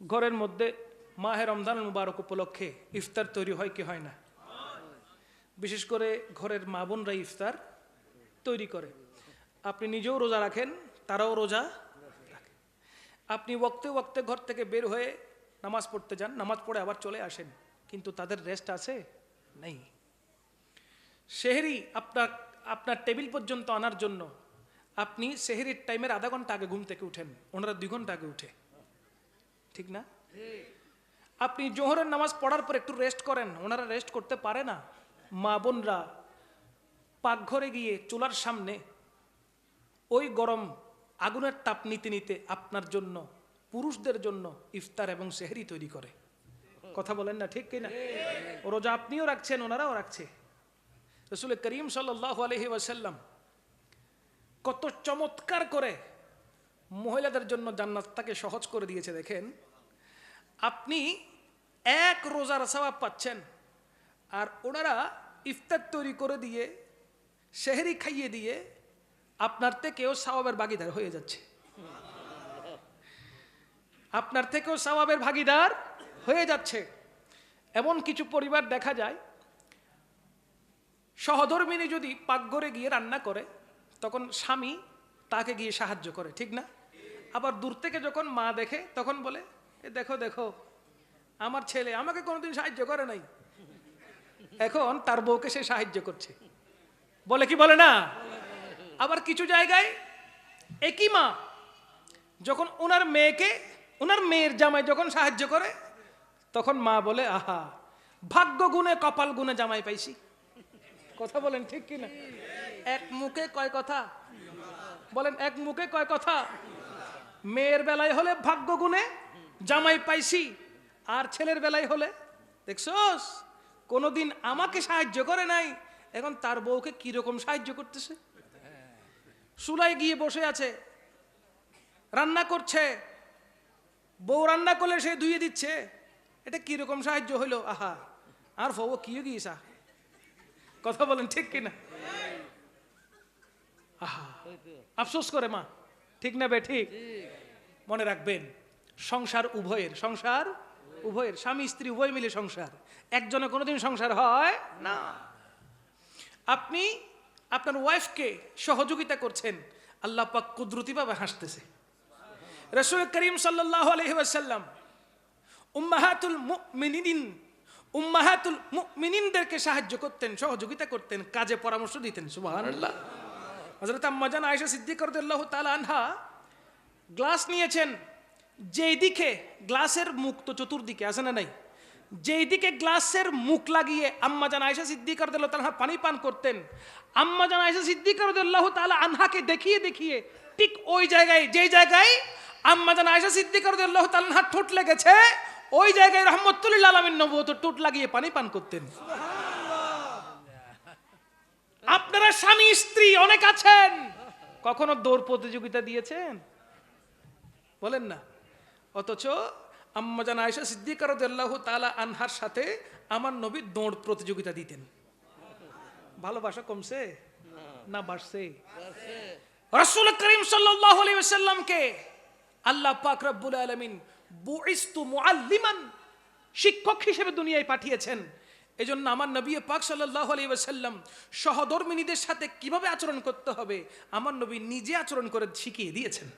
ঘরের মধ্যে মাহে রমজান মুবারক উপলক্ষে ইফতার তৈরি হয় কি হয় না? বিশেষ করে ঘরের মা বোনরা ইফতার তৈরি করে। আপনি নিজেও রোজা রাখেন, তারাও রোজা আপনি ওক্তে ওক্তে ঘর থেকে বের হয়ে নামাজ পড়তে যান, নামাজ পড়ে আবার চলে আসেন, কিন্তু তাদের রেস্ট আছে? নেই। সেহেরি আপনার আপনার টেবিল পর্যন্ত আনার জন্য আপনি সেহেরির টাইমের আধা ঘণ্টা আগে ঘুম থেকে উঠেন, ওনারা দুই ঘণ্টা আগে উঠে। ঠিক না? আপনি জোহরের নামাজ পড়ার পর একটু রেস্ট করেন, ওনারা রেস্ট করতে পারে না। মা বোনরা পাকঘরে গিয়ে চুলার সামনে ওই গরম আগুনের তাপ নিতে নিতে আপনার জন্য, পুরুষদের জন্য ইফতার এবং সেহরি তৈরি করে। কথা বলেন না, ঠিক কিনা? রোজা আপনিও রাখছেন, ওনারাও রাখছে। রসুল করিম সাল্লাহ আলহি ওয়াসাল্লাম কত চমৎকার করে মহিলাদের জন্য জান্নাতটাকে সহজ করে দিয়েছে, দেখেন। আপনি এক রোজার সবাব পাচ্ছেন, আর ওনারা ইফতার তৈরি করে দিয়ে শেহরি খাইয়ে দিয়ে আপনার থেকেও সওয়াবের ভাগিদার হয়ে যাচ্ছে। আপনার থেকেও সওয়াবের ভাগিদার হয়ে যাচ্ছে। এমন কিছু পরিবার দেখা যায়, সহধর্মিনী যদি পাকঘরে গিয়ে রান্না করে, তখন স্বামী তাকে গিয়ে সাহায্য করে, ঠিক না? আবার দূর থেকে যখন মা দেখে, তখন বলে, এ দেখো দেখো, আমার ছেলে আমাকে কোনোদিন সাহায্য করে নাই। এখন তার বউকে সে সাহায্য করছে। বলে কি, বলে না? আবার কিছু জায়গায় একই মা, যখন ওনার মেয়েকে ওনার মেয়ের জামাই যখন সাহায্য করে, তখন মা বলে, আহা, ভাগ্য গুণে কপাল গুণে জামাই পাইছি। কথা বলেন ঠিক কিনা? এক মুখে কয় কথা? বলেন, এক মুখে কয় কথা? মেয়ের বেলায় হলে ভাগ্য গুণে জামাই পাইছি, আর ছেলের বেলায় হলে, দেখছস? কোনোদিন আমাকে সাহায্য করে নাই, এখন তার বউকে কীরকম সাহায্য করতেছে? সুলাই গিয়ে বসে আছে, রান্না করছে, বউ রান্না করলে সে ধুয়ে দিচ্ছে, এটা কীরকম সাহায্য হইল? আহা, আর বউ কি গিয়েছা? কথা বলেন ঠিক কিনা? আহা, আফসোস করে মা। ঠিক না ঠিক? মনে রাখবেন, সংসার উভয়ের সংসার উভয়ের, স্বামী, স্ত্রী উভয় মিলে সংসার। একজনে কোনোদিন সংসার হয় না। আপনি আপনার ওয়াইফকে সহযোগিতা করছেন, আল্লাহ পাক কুদরতিভাবে হাসতেছে। রসুল করিম সাল্লাহ আলহিবাসাল্লাম উম্মাহাতুল মুমিনিন, উম্মাহাতুল মুমিনিনদেরকে সাহায্য করতেন, সহযোগিতা করতেন, কাজে পরামর্শ দিতেন, সুবহানাল্লাহ। হযরত আম্মাজান আয়েশা সিদ্দিক রাদিয়াল্লাহু তাআলা আনহা গ্লাস নিয়েছেন, যেই দিকে গ্লাসের মুখ তো চতুর্দিকে, আছে না নাই? যেই দিকে গ্লাসের মুখ লাগিয়ে আম্মাজান আয়েশা সিদ্দিক রাদিয়াল্লাহু তাআলা পানি পান করতেন আম্মাজান আয়েশা সিদ্দিক রাদিয়াল্লাহু তাআলা আনহাকে দেখিয়ে দেখিয়ে ঠিক ওই জায়গায়, যেই জায়গায় আম্মাজান আয়েশা সিদ্দিক রাদিয়াল্লাহু তাআলা আনহার ঠোঁট লেগেছে, ওই জায়গায় রহমতুল্লাহ আলমিন নবুয়ত ঠোঁট লাগিয়ে পানি পান করতেন। আপনারা স্বামী, স্ত্রী অনেক আছেন। কখনো দৌড় প্রতিযোগিতা দিয়েছেন? বলেন না। অথচ আম্মাজান আয়েশা সিদ্দিক রাদিয়াল্লাহু তাআলা আনহার সাথে আমার নবী দৌড় প্রতিযোগিতা দিতেন। ভালোবাসা কমছে? না, বাড়ছে। রাসূল করিম ওয়াসাল্লামকে আল্লাহ পাক রব্বুল আলামিন শিক্ষক হিসেবে দুনিয়ায় পাঠিয়েছেন। এজন্য আমার নবী পাক সাল্লাল্লাহু আলাইহি ওয়াসাল্লাম সহধর্মিনীদের সাথে কীভাবে আচরণ করতে হবে? আমার নবী নিজে আচরণ করে শিখিয়ে দিয়েছেন।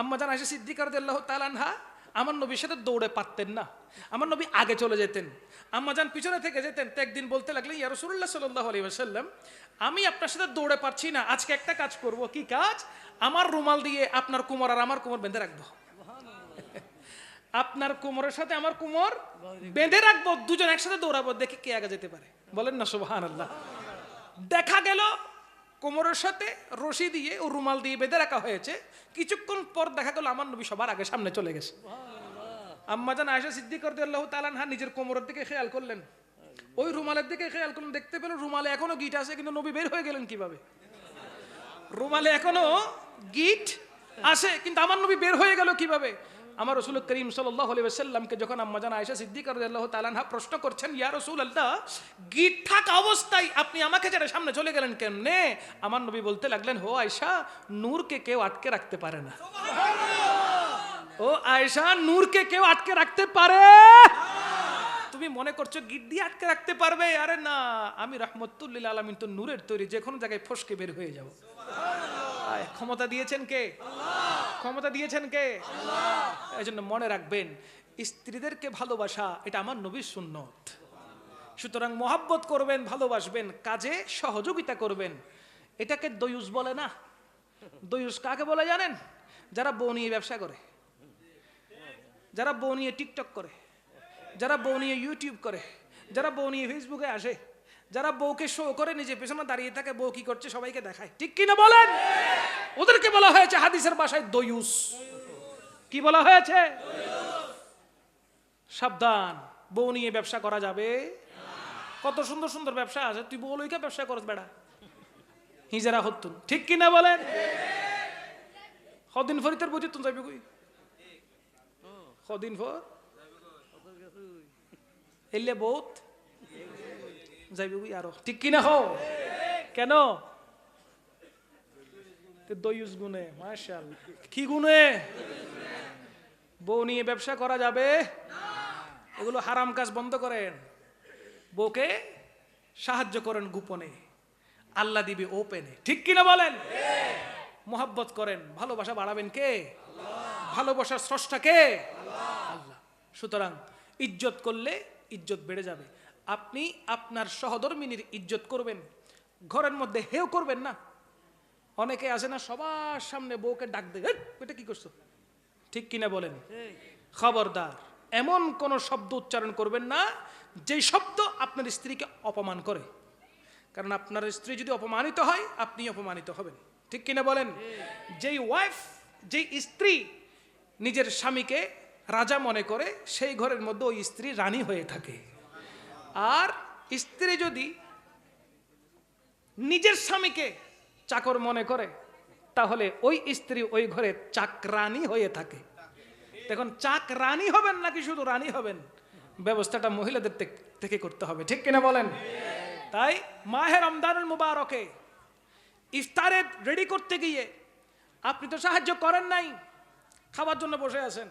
আম্মা জান আয়েশা সিদ্দিকা রাদিয়াল্লাহু তাআলা আনহা, আমার নবীর সাথে দৌড়ে পারতেন না। আমার নবী আগে চলে যেতেন। আম্মা যান পিছনে থেকে যেতেন, তো একদিন বলতে লাগলেন, ইয়া রাসূলুল্লাহ সাল্লাল্লাহু আলাইহি ওয়াসাল্লাম, আমি আপনার সাথে দৌড়ে পারছি না, আজকে একটা কাজ করব। কি কাজ? আমার রুমাল দিয়ে আপনার কোমর আর আমার কোমর বেঁধে রাখব। আপনার কোমরের সাথে আমার কোমর বেঁধে রাখব দুজন একসাথে দৌড়াবো দেখি কে আগে যেতে পারে। বলেন না সুবহানাল্লাহ। দেখা গেল কোমরের সাথে রশি দিয়ে ও রুমাল দিয়ে বেঁধে রাখা হয়েছে। কিছুক্ষণ পর দেখা গেল আমার নবী সবার আগে সামনে চলে গেছে। আম্মাজান আয়সা সিদ্দিক আল্লাহ তালানহা নিজের কোমরের দিকে খেয়াল করলেন। ওই রুমালের দিকে খেয়াল করলেন দেখতে পেলেন রুমালে এখনও গিট আছে কিন্তু নবী বের হয়ে গেলেন কীভাবে? রুমালে এখনও গিট আসে কিন্তু আমার নবী বের হয়ে গেল কীভাবে? আমার রসুল করিম সাল্লাহ সাল্লামকে যখন আম্মাজান আয়েশা সিদ্দিক আল্লাহ তালানহা প্রশ্ন করছেন, ইয়া রসুল আল্লাহ গিট অবস্থায় আপনি আমাকে ছেড়ে সামনে চলে গেলেন কেমনে? আমার নবী বলতে লাগলেন হো আয়সা নূরকে কেউ আটকে রাখতে পারে না। ও আয়েশা, নূরকে কেউ আটকে রাখতে পারে? তুমি মনে করছ গিট দিয়ে আটকে রাখতে পারবে? আরে না, আমি রহমতুল্লিল আলমিন তো নূরের তৈরি যে কোনো জায়গায় ফসকে বের হয়ে যাব। ক্ষমতা দিয়েছেন কে? ক্ষমতা দিয়েছেন কে? এই জন্য মনে রাখবেন, স্ত্রীদেরকে ভালোবাসা, এটা আমার নবীর সুন্নত। সুতরাং মোহাব্বত করবেন, ভালোবাসবেন, কাজে সহযোগিতা করবেন। এটাকে দয়ুস বলে না। দয়ুস কাকে বলে জানেন? যারা বউ নিয়ে ব্যবসা করে, যারা বউ নিয়ে টিকটক করে, যারা বউ নিয়ে ইউটিউব করে, যারা বউ নিয়ে ফেসবুকে আসে যারা বউকে শো করে নিজে পেছনে দাঁড়িয়ে থাকে, বউ কি করছে? সবাইকে দেখায়। ঠিক কি না বলেন? ওদেরকে বলা হয়েছে হাদিসের বাসায় দয়ুস। কি বলা হয়েছে? সাবধান। বউ নিয়ে ব্যবসা করা যাবে। কত সুন্দর সুন্দর ব্যবসা আছে। তুই বউ লইকা ব্যবসা করস বেড়া। হিজারা হতুন। ঠিক কি না বলেন? কদিন ফরিতের বুঝি তুমি যাবি কই? কদিন ফর এলে বহুত আরও ঠিক কেন দয়ুস গুনে মাশাল কি গুনে বউ নিয়ে ব্যবসা করা যাবে এগুলো হারাম কাজ বন্ধ করেন বউকে সাহায্য করেন গোপনে আল্লাহ দিবে ওপেনে ঠিক কিনা বলেন মোহাব্বত করেন ভালোবাসা বাড়াবেন কে ভালোবাসার স্রষ্টা কে আল্লাহ সুতরাং ইজ্জত করলে ইজ্জত বেড়ে যাবে আপনি আপনার সহধর্মিনীর ইজ্জত করবেন। ঘরের মধ্যে হেও করবেন না। অনেকে আছে না সবার সামনে বউকে ডাক দেয় "এই, এটা কি করছ? ঠিক কিনা বলেন? খবরদার এমন কোন শব্দ উচ্চারণ করবেন না যেই শব্দ আপনার স্ত্রীকে অপমান করে। কারণ আপনার স্ত্রী যদি অপমানিত হয় আপনি অপমানিত হবেন। ঠিক কিনা বলেন? যেই ওয়াইফ যেই স্ত্রী নিজের স্বামীকে রাজা মনে করে সেই ঘরের মধ্যে ওই স্ত্রী রানী হয়ে থাকে। আর স্ত্রী যদি নিজের স্বামীকে চাকর মনে করে, তাহলে ওই স্ত্রী ওই ঘরে চাকরানি হয়ে থাকে। দেখুন চাক রানী হবেন নাকি শুধু রানী হবেন? ব্যবস্থাটা মহিলাদের থেকে- করতে হবে, ঠিক কিনা বলেন? তাই মাহের রমদানুল মুবারকে ইফতারে রেডি করতে গিয়ে আপনি তো সাহায্য করেন নাই, খাবার জন্য বসে আছেন।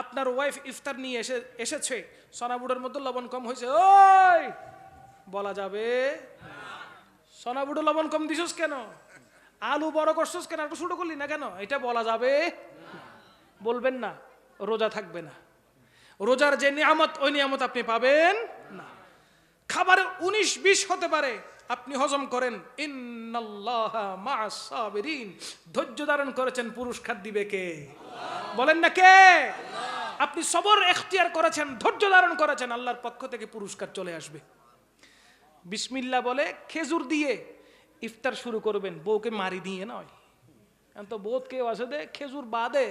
আপনার ওয়াইফ ইফতার নিয়ে এসে, এসেছে। সোনাবুড়োর মধ্যে লবণ কম হয়েছে। ওই, বলা যাবে? সোনাবুড়ো লবণ কম দিছিস কেন? আলু বড় করছিস কেন? একটু ছোট করলি না কেন? এটা বলা যাবে? বলবেন না, রোজা থাকবে না। রোজার যে নিয়ামত, ওই নিয়ামত আপনি পাবেন না। খাবারে উনিশ বিশ হতে পারে। আপনি হজম করেন। ইন্নাল্লাহা সাবিরিন। ধৈর্য ধারণ করেছেন পুরস্কার দিবে কে? বলেন না কে? আপনি সবর এখতিয়ার করেছেন, ধৈর্য ধারণ করেছেন, আল্লাহর পক্ষ থেকে পুরস্কার চলে আসবে। বিসমিল্লা বলে খেজুর দিয়ে ইফতার শুরু করবেন, বউকে মারি দিয়ে নয়। তো বোধ কেউ আছে দে, খেজুর বাদে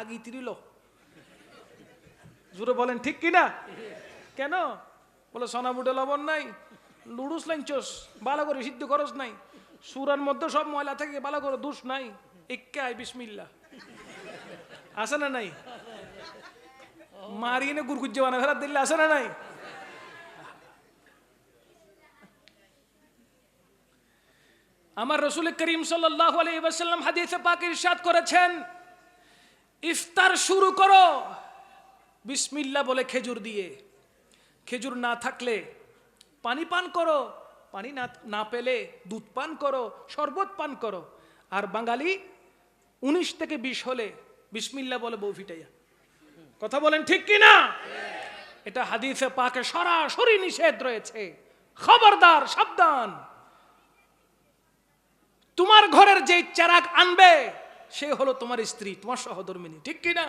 আগি তিরিল। জুড়ে বলেন, ঠিক কিনা? কেন? বলে সোনা বুটে লবণ নাই, লুডুস লাইনচোস ভালো করে সিদ্ধ খরচ নাই, সুরার মধ্যে সব ময়লা থেকে ভালো করে দুষ নাই ইক্কাই বিসমিল্লা আছে না নাই? মারিয়ে গুরগুজ্জে বানা ফেরাত দিল্লি আছে না নাই? আমার রসুল করিম সাল্লাহ আলাইসাল্লাম হাদিসে পাক ইরশাদ করেছেন, ইফতার শুরু করো বিসমিল্লা বলে খেজুর দিয়ে। খেজুর না থাকলে পানি পান করো, পানি না না পেলে দুধ পান করো, শরবত পান করো। আর বাঙালি উনিশ থেকে বিশ হলে বিসমিল্লা বলে বউ ফিটাইয়া। কথা বলেন ঠিক কি না এটা হাদিসে পাকে সরাসরি নিষেধ রয়েছে। খবরদার, সাবধান। তোমার ঘরের যে চেরাগ আনবে, সে হলো তোমার স্ত্রী, তোমার সহধর্মিনী। ঠিক কি না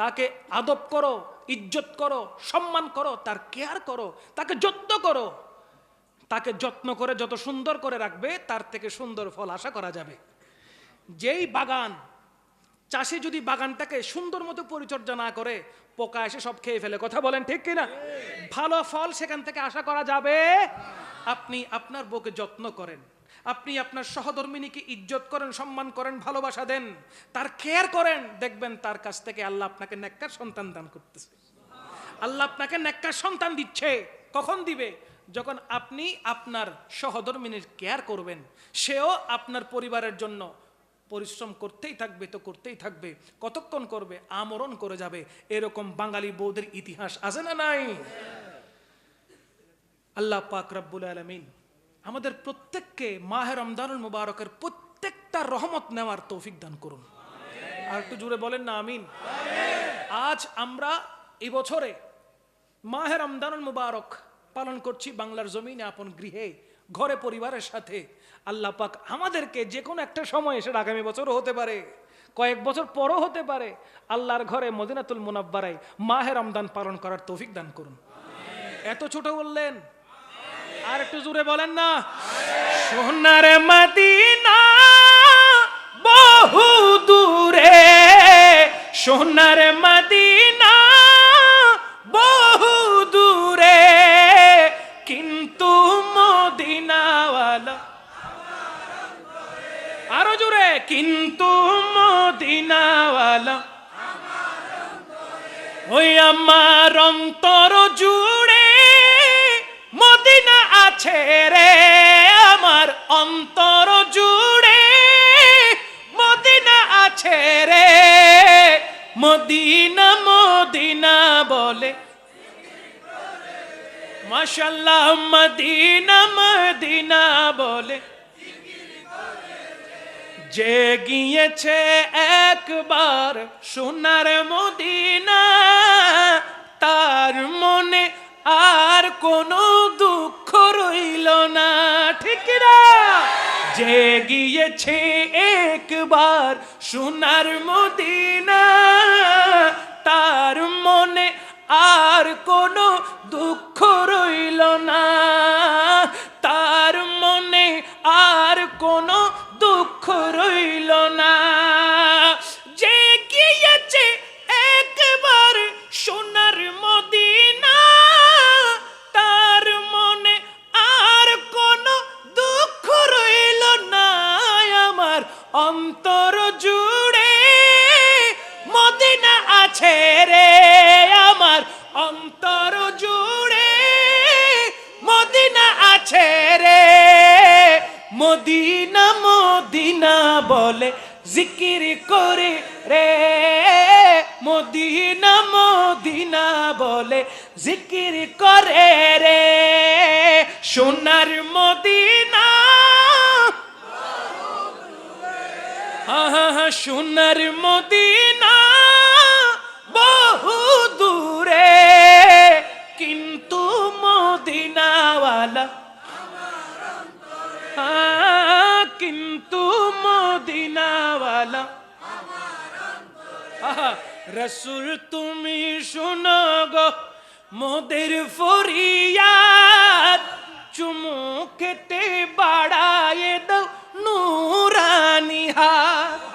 তাকে আদব করো, ইজ্জত করো, সম্মান করো, তার কেয়ার করো, তাকে যত্ন করো। তাকে যত্ন করে যত সুন্দর করে রাখবে, তার থেকে সুন্দর ফল আশা করা যাবে। যেই বাগান চাষি যদি বাগানটাকে সুন্দর মতো পরিচর্যা না করে, পোকা এসে সব খেয়ে ফেলে। কথা বলেন ঠিক কিনা? ভালো ফল সেখান থেকে আশা করা যাবে? আপনি আপনার বউকে যত্ন করেন। আপনি আপনার সহধর্মিনীকে ইজ্জত করেন, সম্মান করেন, ভালোবাসা দেন। তার কেয়ার করেন। দেখবেন তার কাছ থেকে আল্লাহ আপনাকে নেককার সন্তান দান করতেছে। আল্লাহ আপনাকে নেককার সন্তান দিচ্ছে। কখন দিবে? যখন আপনি আপনার সহধর্মিনীর কেয়ার করবেন। সেও আপনার পরিবারের জন্য পরিশ্রম করতেই থাকবে তো করতেই থাকবে। কতক্ষণ করবে? আমরণ করে যাবে। এরকম বাঙালি বৌদের ইতিহাস আছে না নাই? আল্লাহ পাক রব্বুল আলমিন আমাদের প্রত্যেককে মাহে রমদানুল মুবারকের প্রত্যেকটা রহমত নেওয়ার তৌফিক দান করুন। আর একটু জুড়ে বলেন না আমিন। আজ আমরা এই বছরে মাহে রমদানুল মুবারক পালন করছি বাংলার জমিনে আপন গৃহে। ঘরে পরিবারের সাথে আল্লাহ পাক আমাদেরকে যে কোনো একটা সময় এসে আগামী বছরও হতে পারে, কয়েক বছর পরও হতে পারে, আল্লাহর ঘরে মদিনাতুল মুনাব্বারাই মাহে রমদান পালন করার তৌফিক দান করুন। এত ছোট বললেন? আর একটু জোরে বলেন না। সোনার মদিনা বহু দূরে, সোনার মদিনা কিন্তু মদিনাওয়ালা, ওই আমার অন্তর জুড়ে মদিনা আছে রে, আমার অন্তর জুড়ে মদিনা আছে রে। মদিনা মদিনা বলে মাশাল্লাহ মদিনা মদিনা বলে। যে গিয়েছে একবার সোনার মদিনা। তার মনে আর কোনো দুঃখ রইল না, ঠিক না? যে গিয়েছে একবার সোনার মদিনা। তার মনে আর কোনো দুঃখ রইল না। মদিনা মদিনা বলে জিকির করে রে। মদিনা মদিনা বলে জিকির করে রে। সোনার মদিনা। আহা সোনার মদিনা বহু দূরে। কিন্তু মদিনাওয়ালা আলা রসুল তুমি শুনো গো মোদের ফরিয়াদ। চুমুকেতে বাড়ায় দাও নুরানি হাত।